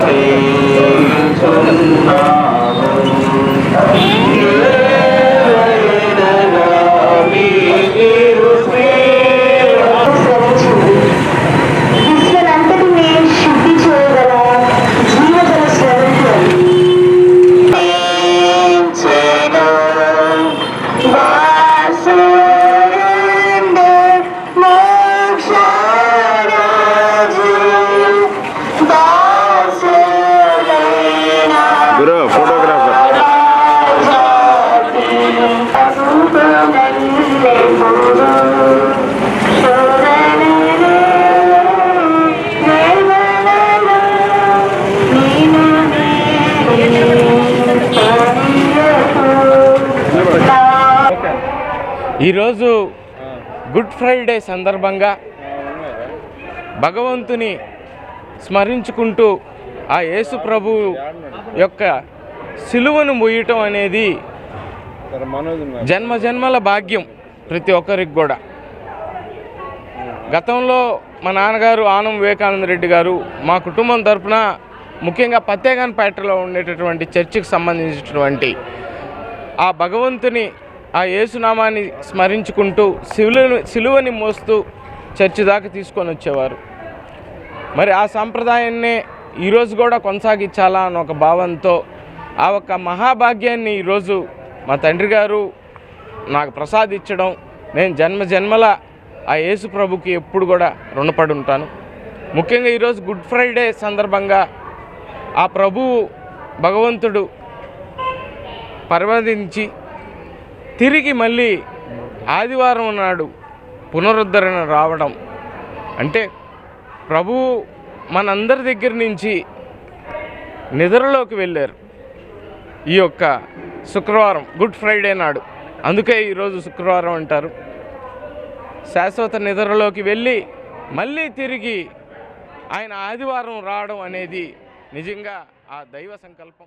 음. 음, 음. ఈరోజు good Friday సందర్భంగా భగవంతుని స్మరించుకుంటూ ఆ యేసు ప్రభు యొక్క సిలువను మొయ్యటం అనేది జన్మ జన్మల భాగ్యం ప్రతి ఒక్కరికి కూడా. గతంలో మా నాన్నగారు ఆనం వివేకానంద రెడ్డి గారు మా కుటుంబం తరపున ముఖ్యంగా పత్తేగాన్పేటలో ఉండేటటువంటి చర్చికి సంబంధించినటువంటి ఆ భగవంతుని ఆ యేసునామాన్ని స్మరించుకుంటూ శిలువను శిలువని మోస్తూ చర్చి దాకా తీసుకొని వచ్చేవారు. మరి ఆ సాంప్రదాయాన్నే ఈరోజు కూడా కొనసాగించాలా అని ఒక భావంతో ఆ ఒక మహాభాగ్యాన్ని ఈరోజు మా తండ్రి గారు నాకు ప్రసాదించడం నేను జన్మ జన్మల ఆ యేసు ప్రభుకి ఎప్పుడు కూడా రుణపడి ఉంటాను. ముఖ్యంగా ఈరోజు గుడ్ ఫ్రైడే సందర్భంగా ఆ ప్రభువు భగవంతుడు పరివర్తించి తిరిగి మళ్ళీ ఆదివారం నాడు పునరుద్ధరణ రావడం. అంటే ప్రభువు మనందరి దగ్గర నుంచి నిద్రలోకి వెళ్ళారు ఈ యొక్క శుక్రవారం గుడ్ ఫ్రైడే నాడు. అందుకే ఈరోజు శుక్రవారం అంటారు. శాశ్వత నిద్రలోకి వెళ్ళి మళ్ళీ తిరిగి ఆయన ఆదివారం రావడం అనేది నిజంగా ఆ దైవ సంకల్పం.